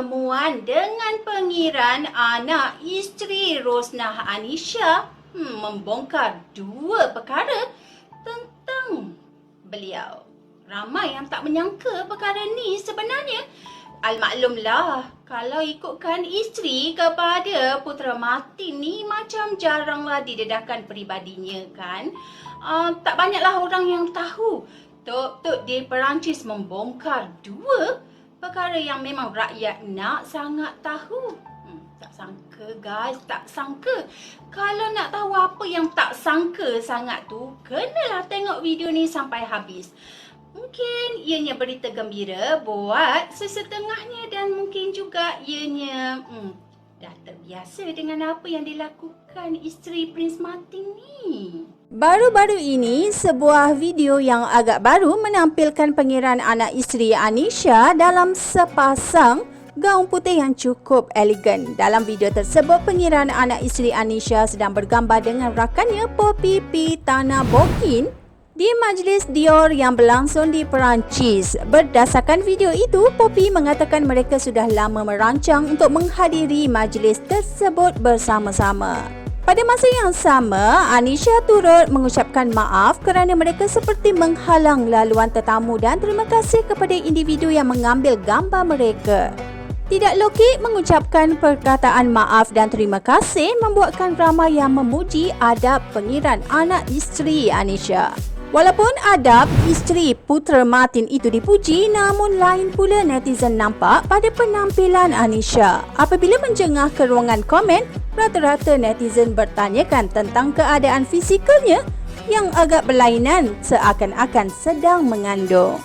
pertemuan dengan pengiran anak isteri Rosnah Anisha hmm, membongkar dua perkara tentang beliau. Ramai yang tak menyangka perkara ni sebenarnya. Almaklumlah, kalau ikutkan isteri kepada Putera Martin ni macam jaranglah didedahkan peribadinya kan. Uh, tak banyaklah orang yang tahu. Tok-tok di Perancis membongkar dua perkara yang memang rakyat nak sangat tahu. Hmm, tak sangka guys, tak sangka. Kalau nak tahu apa yang tak sangka sangat tu, kenalah tengok video ni sampai habis. Mungkin ianya berita gembira buat sesetengahnya dan mungkin juga ianya hmm, terbiasa dengan apa yang dilakukan isteri Prince Martin ni. Baru-baru ini, sebuah video yang agak baru menampilkan pengiran anak isteri Anisha dalam sepasang gaun putih yang cukup elegan. Dalam video tersebut, pengiran anak isteri Anisha sedang bergambar dengan rakannya Poppy Pitana Bokin di majlis Dior yang berlangsung di Perancis. Berdasarkan video itu, Poppy mengatakan mereka sudah lama merancang untuk menghadiri majlis tersebut bersama-sama. Pada masa yang sama, Anisha turut mengucapkan maaf kerana mereka seperti menghalang laluan tetamu dan terima kasih kepada individu yang mengambil gambar mereka. Tidak lokik mengucapkan perkataan maaf dan terima kasih membuatkan ramai yang memuji adab pengiran anak isteri Anisha. Walaupun adab isteri Putera Martin itu dipuji, namun lain pula netizen nampak pada penampilan Anisha. Apabila menjengah ke ruangan komen, rata-rata netizen bertanyakan tentang keadaan fisikalnya yang agak berlainan seakan-akan sedang mengandung.